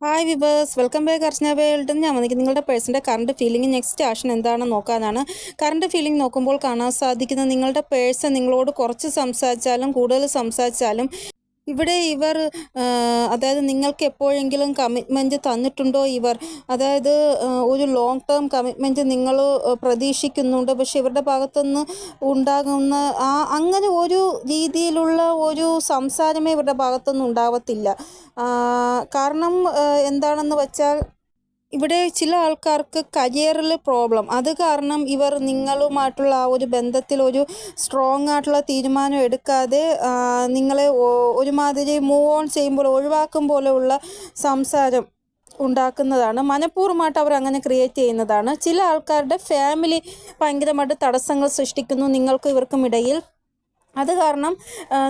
Hi viewers welcome back Archana world ഞാൻ വന്നിരിക്കുന്നത് നിങ്ങളുടെ പേഴ്സന്റെ കറണ്ട് ഫീലിംഗ് നെക്സ്റ്റ് ആക്ഷൻ എന്താണെന്ന് നോക്കാനാണ്. കറണ്ട് ഫീലിംഗ് നോക്കുമ്പോൾ കാണാൻ സാധിക്കുന്നത് നിങ്ങളുടെ പേഴ്സൺ നിങ്ങളോട് കുറച്ച് സംസാരിച്ചാലും കൂടുതൽ സംസാരിച്ചാലും ഇവിടെ ഇവർ അതായത് നിങ്ങൾക്ക് എപ്പോഴെങ്കിലും കമ്മിറ്റ്മെന്റ് തന്നിട്ടുണ്ടോ ഇവർ? അതായത് ഒരു ലോങ് ടേം കമ്മിറ്റ്മെന്റ് നിങ്ങൾ പ്രതീക്ഷിക്കുന്നുണ്ട്. പക്ഷെ ഇവരുടെ ഭാഗത്തുനിന്ന് ഉണ്ടാകുന്ന ആ അങ്ങനെ ഒരു രീതിയിലുള്ള ഒരു സംസാരമേ ഇവരുടെ ഭാഗത്തുനിന്ന് ഉണ്ടാവത്തില്ല. കാരണം എന്താണെന്ന് വെച്ചാൽ ഇവിടെ ചില ആൾക്കാർക്ക് കരിയറിൽ പ്രോബ്ലം അത് കാരണം ഇവർ നിങ്ങളുമായിട്ടുള്ള ആ ഒരു ബന്ധത്തിൽ ഒരു സ്ട്രോങ് ആയിട്ടുള്ള തീരുമാനം എടുക്കാതെ നിങ്ങളെ ഒരുമാതിരി മൂവ് ഓൺ ചെയ്യുമ്പോൾ ഒഴിവാക്കും പോലെയുള്ള സംസാരം ഉണ്ടാക്കുന്നതാണ്. മനഃപൂർവമായിട്ട് അവർ അങ്ങനെ ക്രിയേറ്റ് ചെയ്യുന്നതാണ്. ചില ആൾക്കാരുടെ ഫാമിലി ഭയങ്കരമായിട്ട് തടസ്സങ്ങൾ സൃഷ്ടിക്കുന്നു നിങ്ങൾക്കും ഇവർക്കും ഇടയിൽ. അത് കാരണം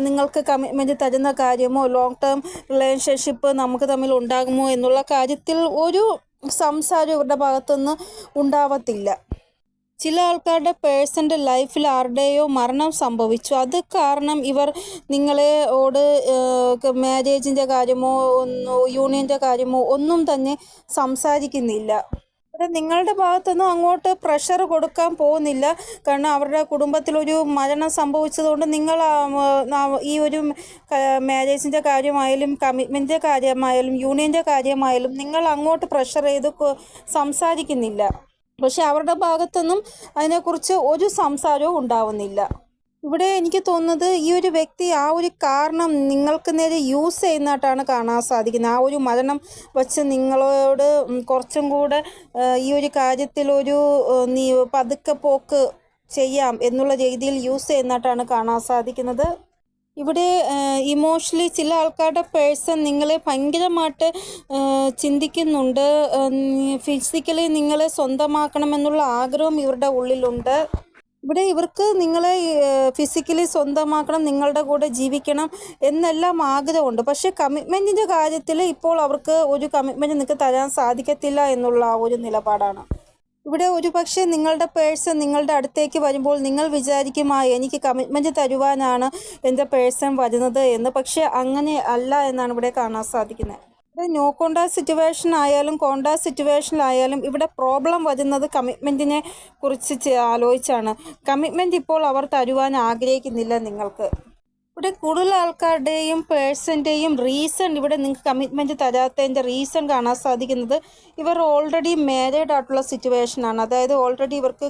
നിങ്ങൾക്ക് കമ്മിറ്റ്മെന്റ് തരുന്ന കാര്യമോ ലോങ് ടേം റിലേഷൻഷിപ്പ് നമുക്ക് തമ്മിൽ ഉണ്ടാകുമോ എന്നുള്ള കാര്യത്തിൽ ഒരു സംസാരം ഇവരുടെ ഭാഗത്തുനിന്ന് ഉണ്ടാവത്തില്ല. ചില ആൾക്കാരുടെ പേഴ്സന്റെ ലൈഫിൽ ആരുടെയോ മരണം സംഭവിച്ചു. അത് കാരണം ഇവർ നിങ്ങളെ ഓട് മാരേജിന്റെ കാര്യമോ ഒന്നോ യൂണിയന്റെ കാര്യമോ ഒന്നും തന്നെ സംസാരിക്കുന്നില്ല. നിങ്ങളുടെ ഭാഗത്തൊന്നും അങ്ങോട്ട് പ്രഷർ കൊടുക്കാൻ പോകുന്നില്ല. കാരണം അവരുടെ കുടുംബത്തിലൊരു മരണം സംഭവിച്ചതുകൊണ്ട് നിങ്ങൾ ഈ ഒരു മാരേജിന്റെ കാര്യമായാലും കമ്മിറ്റ്മെന്റിന്റെ കാര്യമായാലും യൂണിയന്റെ കാര്യമായാലും നിങ്ങൾ അങ്ങോട്ട് പ്രഷർ ചെയ്ത് സംസാരിക്കുന്നില്ല. പക്ഷെ അവരുടെ ഭാഗത്തൊന്നും അതിനെക്കുറിച്ച് ഒരു സംസാരവും ഉണ്ടാവുന്നില്ല. ഇവിടെ എനിക്ക് തോന്നുന്നത് ഈ ഒരു വ്യക്തി ആ ഒരു കാരണം നിങ്ങൾക്ക് നേരെ യൂസ് ചെയ്യുന്നതായിട്ടാണ് കാണാൻ സാധിക്കുന്നത്. ആ ഒരു മരണം വച്ച് നിങ്ങളോട് കുറച്ചും കൂടെ ഈ ഒരു കാര്യത്തിലൊരു നീ പതുക്കെ പോക്ക് ചെയ്യാം എന്നുള്ള രീതിയിൽ യൂസ് ചെയ്യുന്നതായിട്ടാണ് കാണാൻ സാധിക്കുന്നത്. ഇവിടെ ഇമോഷണലി ചില ആൾക്കാരുടെ പേഴ്സൺ നിങ്ങളെ ഭയങ്കരമായിട്ട് ചിന്തിക്കുന്നുണ്ട്. ഫിസിക്കലി നിങ്ങളെ സ്വന്തമാക്കണമെന്നുള്ള ആഗ്രഹം ഇവരുടെ ഉള്ളിലുണ്ട്. ഇവിടെ ഇവർക്ക് നിങ്ങളെ ഫിസിക്കലി സ്വന്തമാക്കണം നിങ്ങളുടെ കൂടെ ജീവിക്കണം എന്നെല്ലാം ആഗ്രഹമുണ്ട്. പക്ഷേ കമ്മിറ്റ്മെന്റിന്റെ കാര്യത്തിൽ ഇപ്പോൾ അവർക്ക് ഒരു കമ്മിറ്റ്മെന്റ് നിങ്ങൾക്ക് തരാൻ സാധിക്കത്തില്ല എന്നുള്ള ആ ഒരു നിലപാടാണ്. ഇവിടെ ഒരു പക്ഷേ നിങ്ങളുടെ പേഴ്സൺ നിങ്ങളുടെ അടുത്തേക്ക് വരുമ്പോൾ നിങ്ങൾ വിചാരിക്കും ആ എനിക്ക് കമ്മിറ്റ്മെന്റ് തരുവാനാണ് എന്റെ പേഴ്സൺ വരുന്നത് എന്ന്. പക്ഷേ അങ്ങനെ അല്ല എന്നാണ് ഇവിടെ കാണാൻ സാധിക്കുന്നത്. നോ കോണ്ടാക്ട് സിറ്റുവേഷൻ ആയാലും കോണ്ടാക്ട് സിറ്റുവേഷനിലായാലും ഇവിടെ പ്രോബ്ലം വരുന്നത് കമ്മിറ്റ്മെന്റിനെ കുറിച്ച് ആലോചിച്ചാണ്. കമ്മിറ്റ്മെന്റ് ഇപ്പോൾ അവർ തരുവാൻ ആഗ്രഹിക്കുന്നില്ല നിങ്ങൾക്ക്. ഇവിടെ കൂടുതൽ ആൾക്കാരുടെയും പേഴ്സന്റെയും റീസൺ ഇവിടെ നിങ്ങൾക്ക് കമ്മിറ്റ്മെന്റ് തരാത്തതിന്റെ റീസൺ കാണാൻ സാധിക്കുന്നത് ഇവർ ഓൾറെഡി മാരീഡ് ആയിട്ടുള്ള സിറ്റുവേഷനാണ് അതായത് ഓൾറെഡി ഇവർക്ക്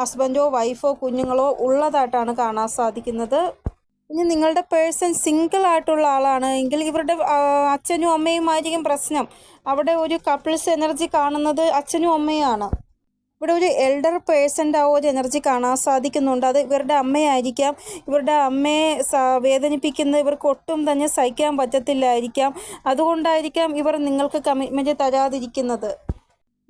ഹസ്ബൻഡോ വൈഫോ കുഞ്ഞുങ്ങളോ ഉള്ളതായിട്ടാണ് കാണാൻ സാധിക്കുന്നത്. ഇനി നിങ്ങളുടെ പേഴ്സൺ സിംഗിൾ ആയിട്ടുള്ള ആളാണ് എങ്കിൽ ഇവരുടെ അച്ഛനും അമ്മയും ആയിരിക്കും പ്രശ്നം. അവിടെ ഒരു കപ്പിൾസ് എനർജി കാണുന്നത് അച്ഛനും അമ്മയാണ് ഇവിടെ ഒരു എൽഡർ പേഴ്സന്റെ ആ ഒരു എനർജി കാണാൻ സാധിക്കുന്നുണ്ട്. അത് ഇവരുടെ അമ്മയായിരിക്കാം. ഇവരുടെ അമ്മയെ സ വേദനിപ്പിക്കുന്നത് ഇവർക്ക് ഒട്ടും തന്നെ സഹിക്കാൻ പറ്റത്തില്ലായിരിക്കാം. അതുകൊണ്ടായിരിക്കാം ഇവർ നിങ്ങൾക്ക് കമ്മിറ്റ്മെന്റ് തരാതിരിക്കുന്നത്.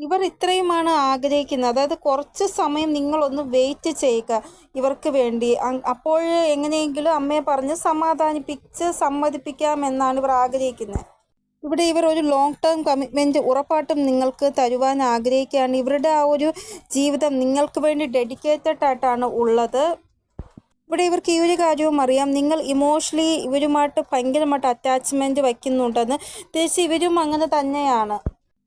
ഇവർ ഇത്രയുമാണ് ആഗ്രഹിക്കുന്നത്. അതായത് കുറച്ച് സമയം നിങ്ങളൊന്ന് വെയിറ്റ് ചെയ്യുക ഇവർക്ക് വേണ്ടി. അപ്പോൾ എങ്ങനെയെങ്കിലും അമ്മയെ പറഞ്ഞ് സമാധാനിപ്പിച്ച് സമ്മതിപ്പിക്കാമെന്നാണ് ഇവർ ആഗ്രഹിക്കുന്നത്. ഇവിടെ ഇവർ ഒരു ലോങ് ടേം കമ്മിറ്റ്മെന്റ് ഉറപ്പായിട്ടും നിങ്ങൾക്ക് തരുവാൻ ആഗ്രഹിക്കുകയാണ്. ഇവരുടെ ആ ഒരു ജീവിതം നിങ്ങൾക്ക് വേണ്ടി ഡെഡിക്കേറ്റഡ് ആയിട്ടാണ് ഉള്ളത്. ഇവിടെ ഇവർക്ക് ഈ ഒരു കാര്യവും അറിയാം. നിങ്ങൾ ഇമോഷണലി ഇവരുമായിട്ട് ഭയങ്കരമായിട്ട് അറ്റാച്ച്മെന്റ് വയ്ക്കുന്നുണ്ടെന്ന്. തിരിച്ച് ഇവരും അങ്ങനെ തന്നെയാണ്.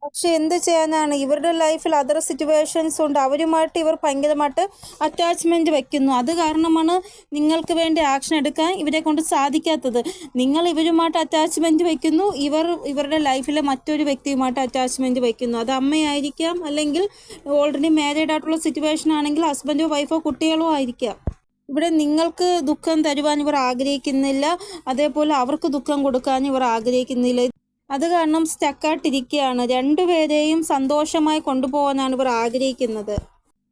പക്ഷെ എന്ത് ചെയ്യാനാണ്? ഇവരുടെ ലൈഫിൽ അതർ സിറ്റുവേഷൻസ് ഉണ്ട്. അവരുമായിട്ട് ഇവർ ഭയങ്കരമായിട്ട് അറ്റാച്ച്മെന്റ് വെക്കുന്നു. അത് കാരണമാണ് നിങ്ങൾക്ക് വേണ്ടി ആക്ഷൻ എടുക്കാൻ ഇവരെ കൊണ്ട് സാധിക്കാത്തത്. നിങ്ങൾ ഇവരുമായിട്ട് അറ്റാച്ച്മെന്റ് വെക്കുന്നു. ഇവർ ഇവരുടെ ലൈഫിലെ മറ്റൊരു വ്യക്തിയുമായിട്ട് അറ്റാച്ച്മെന്റ് വെക്കുന്നു. അത് അമ്മയായിരിക്കാം അല്ലെങ്കിൽ ഓൾറെഡി മാരീഡ് ആയിട്ടുള്ള സിറ്റുവേഷൻ ആണെങ്കിൽ ഹസ്ബൻഡോ വൈഫോ കുട്ടികളോ ആയിരിക്കാം. ഇവിടെ നിങ്ങൾക്ക് ദുഃഖം തരുവാൻ ഇവർ ആഗ്രഹിക്കുന്നില്ല. അതേപോലെ അവർക്ക് ദുഃഖം കൊടുക്കാൻ ഇവർ ആഗ്രഹിക്കുന്നില്ല. അത് കാരണം സ്റ്റക്കായിട്ടിരിക്കുകയാണ് രണ്ടുപേരെയും സന്തോഷമായി കൊണ്ടുപോകാനാണ് ഇവർ ആഗ്രഹിക്കുന്നത്.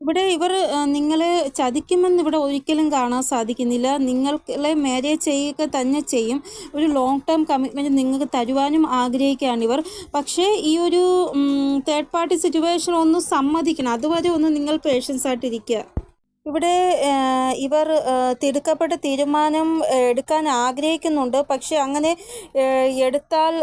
ഇവിടെ ഇവർ നിങ്ങളെ ചതിക്കുമെന്ന് ഇവിടെ ഒരിക്കലും കാണാൻ സാധിക്കുന്നില്ല. നിങ്ങളെ മാരേജ് ചെയ്യുക തന്നെ ചെയ്യും. ഒരു ലോങ് ടേം കമ്മിറ്റ്മെന്റ് നിങ്ങൾക്ക് തരുവാനും ആഗ്രഹിക്കുകയാണ് ഇവർ. പക്ഷേ ഈ ഒരു തേർഡ് പാർട്ടി സിറ്റുവേഷൻ ഒന്ന് സമ്മതിക്കണം. അതുവരെ ഒന്ന് നിങ്ങൾ പേഷ്യൻസ് ആയിട്ടിരിക്കുക. ഇവിടെ ഇവർ തിടുക്കപ്പെട്ട തീരുമാനം എടുക്കാൻ ആഗ്രഹിക്കുന്നുണ്ട്. പക്ഷെ അങ്ങനെ എടുത്താൽ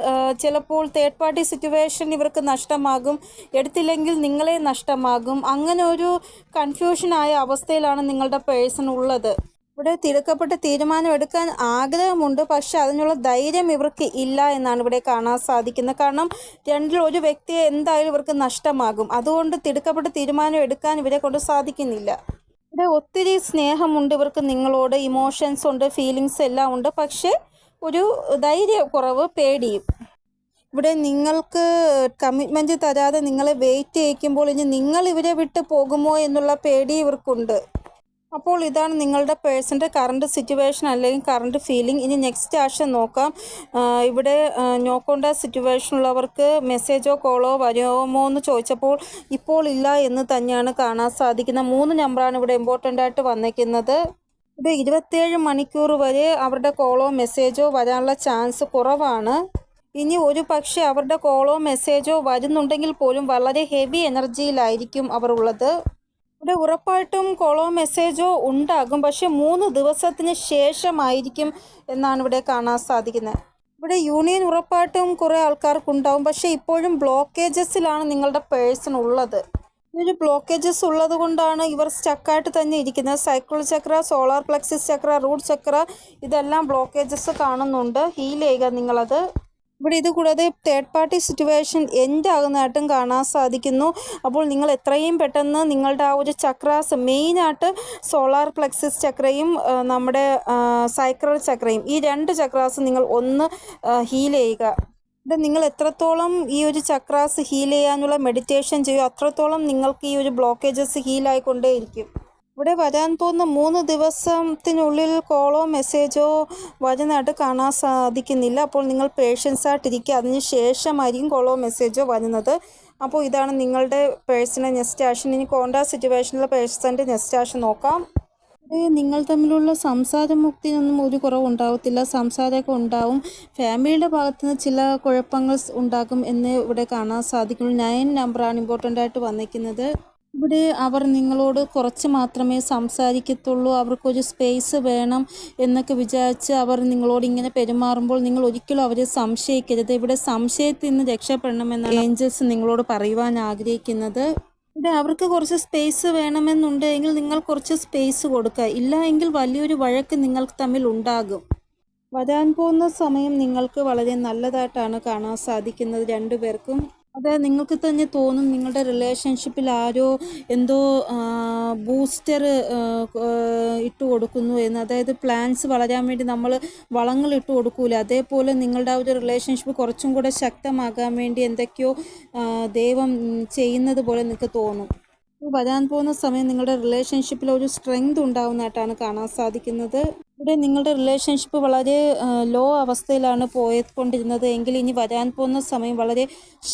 ചിലപ്പോൾ തേർഡ് പാർട്ടി സിറ്റുവേഷൻ ഇവർക്ക് നഷ്ടമാകും. എടുത്തില്ലെങ്കിൽ നിങ്ങളെ നഷ്ടമാകും. അങ്ങനെ ഒരു കൺഫ്യൂഷനായ അവസ്ഥയിലാണ് നിങ്ങളുടെ പേഴ്സൺ ഉള്ളത്. ഇവിടെ തിടുക്കപ്പെട്ട് തീരുമാനം എടുക്കാൻ ആഗ്രഹമുണ്ട്. പക്ഷെ അതിനുള്ള ധൈര്യം ഇവർക്ക് ഇല്ല എന്നാണ് ഇവിടെ കാണാൻ സാധിക്കുന്നത്. കാരണം രണ്ടിൽ ഒരു വ്യക്തിയെ എന്തായാലും ഇവർക്ക് നഷ്ടമാകും. അതുകൊണ്ട് തിടുക്കപ്പെട്ട് തീരുമാനം എടുക്കാൻ ഇവരെ കൊണ്ട് സാധിക്കുന്നില്ല. ഇവിടെ ഒത്തിരി സ്നേഹമുണ്ട് ഇവർക്ക് നിങ്ങളോട് ഇമോഷൻസ് ഉണ്ട് ഫീലിങ്സ് എല്ലാം ഉണ്ട്. പക്ഷേ ഒരു ധൈര്യക്കുറവ് പേടിയും. ഇവിടെ നിങ്ങൾക്ക് കമ്മിറ്റ്മെന്റ് തരാതെ നിങ്ങളെ വെയിറ്റ് ചെയ്യിക്കുമ്പോൾ ഇനി നിങ്ങൾ ഇവരെ വിട്ട് പോകുമോ എന്നുള്ള പേടി ഇവർക്കുണ്ട്. അപ്പോൾ ഇതാണ് നിങ്ങളുടെ പേഴ്സന്റെ കറണ്ട് സിറ്റുവേഷൻ അല്ലെങ്കിൽ കറണ്ട് ഫീലിംഗ് ഇനി നെക്സ്റ്റ് ആഴ്ച നോക്കാം. ഇവിടെ ഇവിടെ സിറ്റുവേഷൻ ഉള്ളവർക്ക് മെസ്സേജോ കോളോ വരുമോ എന്ന് ചോദിച്ചപ്പോൾ ഇപ്പോൾ ഇല്ല എന്ന് തന്നെയാണ് കാണാൻ സാധിക്കുന്നത്. മൂന്ന് നമ്പറാണ് ഇവിടെ ഇമ്പോർട്ടന്റ് ആയിട്ട് വന്നിരിക്കുന്നത്. ഇത് ഇരുപത്തേഴ് മണിക്കൂർ വരെ അവരുടെ കോളോ മെസ്സേജോ വരാനുള്ള ചാൻസ് കുറവാണ്. ഇനി ഒരു പക്ഷേ അവരുടെ കോളോ മെസ്സേജോ വരുന്നുണ്ടെങ്കിൽ പോലും വളരെ ഹെവി എനർജിയിലായിരിക്കും അവർ ഉള്ളത്. ഇവിടെ ഉറപ്പായിട്ടും കോളോ മെസ്സേജോ ഉണ്ടാകും. പക്ഷെ മൂന്ന് ദിവസത്തിന് ശേഷമായിരിക്കും എന്നാണ് ഇവിടെ കാണാൻ സാധിക്കുന്നത്. ഇവിടെ യൂണിയൻ ഉറപ്പായിട്ടും കുറേ ആൾക്കാർക്കുണ്ടാവും. പക്ഷെ ഇപ്പോഴും ബ്ലോക്കേജസിലാണ് നിങ്ങളുടെ പേഴ്സൺ ഉള്ളത്. ഇതൊരു ബ്ലോക്കേജസ് ഉള്ളത് കൊണ്ടാണ് ഇവർ സ്റ്റക്കായിട്ട് തന്നെ ഇരിക്കുന്നത്. Sacral chakra solar plexus chakra root chakra ഇതെല്ലാം ബ്ലോക്കേജസ് കാണുന്നുണ്ട്. ഹീൽ ചെയ്യുക നിങ്ങളത് ഇവിടെ ഇത് കൂടാതെ തേർഡ് പാർട്ടി സിറ്റുവേഷൻ എൻഡ് ആകുന്നതായിട്ടും കാണാൻ സാധിക്കുന്നു. അപ്പോൾ നിങ്ങൾ എത്രയും പെട്ടെന്ന് നിങ്ങളുടെ ആ ഒരു ചക്രാസ് മെയിനായിട്ട് സോളാർ പ്ലക്സിസ് ചക്രയും നമ്മുടെ സൈക്രൽ ചക്രയും ഈ രണ്ട് ചക്രാസ് നിങ്ങൾ ഒന്ന് ഹീൽ ചെയ്യുക. ഇത് നിങ്ങൾ എത്രത്തോളം ഈ ഒരു ചക്രാസ് ഹീൽ ചെയ്യാനുള്ള മെഡിറ്റേഷൻ ചെയ്യുമോ അത്രത്തോളം നിങ്ങൾക്ക് ഈ ഒരു ബ്ലോക്കേജസ് ഹീലായിക്കൊണ്ടേയിരിക്കും ഇവിടെ വരാൻ പോകുന്ന മൂന്ന് ദിവസത്തിനുള്ളിൽ കോളോ മെസ്സേജോ വരുന്നതായിട്ട് കാണാൻ സാധിക്കുന്നില്ല. അപ്പോൾ നിങ്ങൾ പേഷ്യൻസ് ആയിട്ടിരിക്കുക. അതിന് ശേഷമായിരിക്കും കോളോ മെസ്സേജോ വരുന്നത്. അപ്പോൾ ഇതാണ് നിങ്ങളുടെ പേഴ്സണൽ നെക്സ്റ്റ് ആക്ഷൻ ഇനി കോണ്ടാക്ട് സിറ്റുവേഷനിലെ പേഴ്സന്റെ നെക്സ്റ്റ് ആക്ഷൻ നോക്കാം നിങ്ങൾ തമ്മിലുള്ള സംസാരമുക്തിനൊന്നും ഒരു കുറവ് ഉണ്ടാവത്തില്ല. സംസാരമൊക്കെ ഉണ്ടാവും. ഫാമിലിയുടെ ഭാഗത്ത് നിന്ന് ചില കുഴപ്പങ്ങൾ ഉണ്ടാകും എന്ന് ഇവിടെ കാണാൻ സാധിക്കുന്നു. നയൻ നമ്പറാണ് ഇമ്പോർട്ടന്റ് ആയിട്ട് വന്നിരിക്കുന്നത്. ഇവിടെ അവർ നിങ്ങളോട് കുറച്ച് മാത്രമേ സംസാരിക്കത്തുള്ളൂ. അവർക്കൊരു സ്പേസ് വേണം എന്നൊക്കെ വിചാരിച്ച് അവർ നിങ്ങളോട് ഇങ്ങനെ പെരുമാറുമ്പോൾ നിങ്ങൾ ഒരിക്കലും അവരെ സംശയിക്കരുത്. ഇവിടെ സംശയത്തിൽ നിന്ന് രക്ഷപ്പെടണമെന്നാണ് ഏഞ്ചൽസ് നിങ്ങളോട് പറയുവാൻ ആഗ്രഹിക്കുന്നത്. ഇവിടെ അവർക്ക് കുറച്ച് സ്പേസ് വേണമെന്നുണ്ടെങ്കിൽ നിങ്ങൾ കുറച്ച് സ്പേസ് കൊടുക്കുക. ഇല്ല എങ്കിൽ വലിയൊരു വഴക്ക് നിങ്ങൾക്ക് തമ്മിൽ ഉണ്ടാകും. വരാൻ പോകുന്ന സമയം നിങ്ങൾക്ക് വളരെ നല്ലതായിട്ടാണ് കാണാൻ സാധിക്കുന്നത് രണ്ടുപേർക്കും. അത് നിങ്ങൾക്ക് തന്നെ തോന്നും നിങ്ങളുടെ റിലേഷൻഷിപ്പിൽ ആരോ എന്തോ ബൂസ്റ്റർ ഇട്ട് കൊടുക്കുന്നു എന്ന്. അതായത് പ്ലാന്റ്സ് വളരാൻ വേണ്ടി നമ്മൾ വളങ്ങൾ ഇട്ട് കൊടുക്കൂല. അതേപോലെ നിങ്ങളുടെ ആ ഒരു റിലേഷൻഷിപ്പ് കുറച്ചും കൂടെ ശക്തമാകാൻ വേണ്ടി എന്തൊക്കെയോ ദൈവം ചെയ്യുന്നത് പോലെ നിങ്ങൾക്ക് തോന്നും. വരാൻ പോകുന്ന സമയം നിങ്ങളുടെ റിലേഷൻഷിപ്പിൽ ഒരു സ്ട്രെങ്ത് ഉണ്ടാവുന്നതായിട്ടാണ് കാണാൻ സാധിക്കുന്നത്. ഇവിടെ നിങ്ങളുടെ റിലേഷൻഷിപ്പ് വളരെ ലോ അവസ്ഥയിലാണ് പോയിക്കൊണ്ടിരുന്നത്. എങ്കിൽ ഇനി വരാൻ പോകുന്ന സമയം വളരെ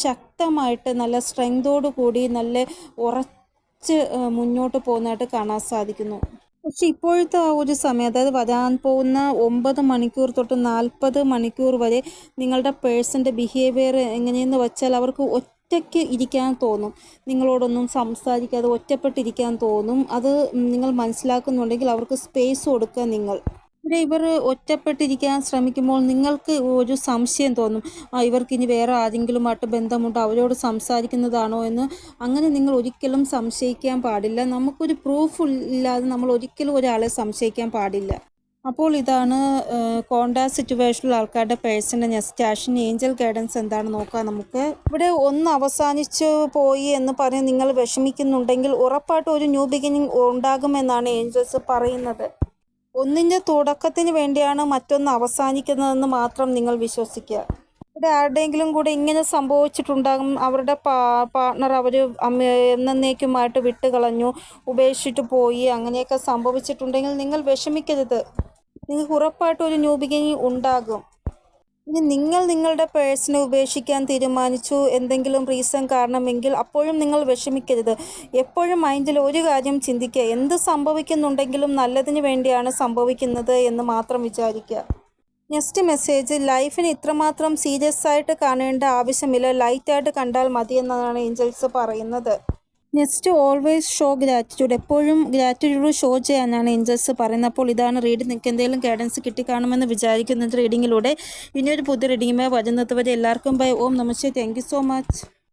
ശക്തമായിട്ട് നല്ല സ്ട്രെങ്തോടു കൂടി നല്ല ഉറച്ച് മുന്നോട്ട് പോകുന്നതായിട്ട് കാണാൻ സാധിക്കുന്നു. പക്ഷെ ഇപ്പോഴത്തെ ആ ഒരു സമയം അതായത് വരാൻ പോകുന്ന ഒമ്പത് മണിക്കൂർ തൊട്ട് നാൽപ്പത് മണിക്കൂർ വരെ നിങ്ങളുടെ പേഴ്സന്റെ ബിഹേവിയർ എങ്ങനെയെന്ന് വെച്ചാൽ അവർക്ക് ഒറ്റയ്ക്ക് ഇരിക്കാൻ തോന്നും. നിങ്ങളോടൊന്നും സംസാരിക്കാതെ ഒറ്റപ്പെട്ടിരിക്കാൻ തോന്നും. അത് നിങ്ങൾ മനസ്സിലാക്കുന്നുണ്ടെങ്കിൽ അവർക്ക് സ്പേസ് കൊടുക്കുക നിങ്ങൾ. ഇവിടെ ഇവർ ഒറ്റപ്പെട്ടിരിക്കാൻ ശ്രമിക്കുമ്പോൾ നിങ്ങൾക്ക് ഒരു സംശയം തോന്നും. ആ ഇവർക്ക് ഇനി വേറെ ആരെങ്കിലുമായിട്ട് ബന്ധമുണ്ടോ? അവരോട് സംസാരിക്കുന്നതാണോ എന്ന്. അങ്ങനെ നിങ്ങൾ ഒരിക്കലും സംശയിക്കാൻ പാടില്ല. നമുക്കൊരു പ്രൂഫ് ഇല്ലാതെ നമ്മൾ ഒരിക്കലും ഒരാളെ സംശയിക്കാൻ പാടില്ല. അപ്പോൾ ഇതാണ് കോണ്ടാക്ട് സിറ്റുവേഷനിൽ ആൾക്കാരുടെ പേഴ്സണൽ നെസ്റ്റാഷൻ ഏഞ്ചൽ ഗൈഡൻസ് എന്താണ് നോക്കാം നമുക്ക്. ഇവിടെ ഒന്ന് അവസാനിച്ചു പോയി എന്ന് പറഞ്ഞ് നിങ്ങൾ വിഷമിക്കുന്നുണ്ടെങ്കിൽ ഉറപ്പായിട്ടും ഒരു ന്യൂ ബിഗിനിങ് ഉണ്ടാകുമെന്നാണ് ഏഞ്ചൽസ് പറയുന്നത്. ഒന്നിന്റെ തുടക്കത്തിന് വേണ്ടിയാണ് മറ്റൊന്ന് അവസാനിക്കുന്നതെന്ന് മാത്രം നിങ്ങൾ വിശ്വസിക്കുക. ഇവിടെ ആരുടെയെങ്കിലും കൂടെ ഇങ്ങനെ സംഭവിച്ചിട്ടുണ്ടാകും അവരുടെ പാ പാർട്ട്ണർ അവർ എന്നേക്കുമായിട്ട് വിട്ടുകളഞ്ഞു ഉപേക്ഷിച്ചിട്ട് പോയി അങ്ങനെയൊക്കെ സംഭവിച്ചിട്ടുണ്ടെങ്കിൽ നിങ്ങൾ വിഷമിക്കരുത്. നിങ്ങൾക്ക് ഉറപ്പായിട്ടും ഒരു ന്യൂ ബിഗിനിങ് ഉണ്ടാകും. ഇനി നിങ്ങൾ നിങ്ങളുടെ പേഴ്സണെ ഉപേക്ഷിക്കാൻ തീരുമാനിച്ചു എന്തെങ്കിലും റീസൺ കാരണമെങ്കിൽ അപ്പോഴും നിങ്ങൾ വിഷമിക്കരുത്. എപ്പോഴും മൈൻഡിൽ ഒരു കാര്യം ചിന്തിക്കുക. എന്ത് സംഭവിക്കുന്നുണ്ടെങ്കിലും നല്ലതിന് വേണ്ടിയാണ് സംഭവിക്കുന്നത് എന്ന് മാത്രം വിചാരിക്കുക. നെക്സ്റ്റ് മെസ്സേജ് ലൈഫിന് ഇത്രമാത്രം സീരിയസ് ആയിട്ട് കാണേണ്ട ആവശ്യമില്ല. ലൈറ്റായിട്ട് കണ്ടാൽ മതി എന്നതാണ് ഏഞ്ചൽസ് പറയുന്നത്. Next always show gratitude. എപ്പോഴും ഗ്രാറ്റിറ്റ്യൂഡ് ഷോ ചെയ്യാനാണ് ഇൻജസ് പറയുന്നത്. അപ്പോൾ ഇതാണ് റീഡ് നിങ്ങൾക്ക് എന്തെങ്കിലും ഗൈഡൻസ് കിട്ടിക്കാണുമെന്ന് വിചാരിക്കുന്നത് റീഡിങ്ങിലൂടെ ഇനിയൊരു പുതിയ റീഡിങ്ങുമായി വരുന്നത് വരെ എല്ലാവർക്കും bye Om namaste thank so much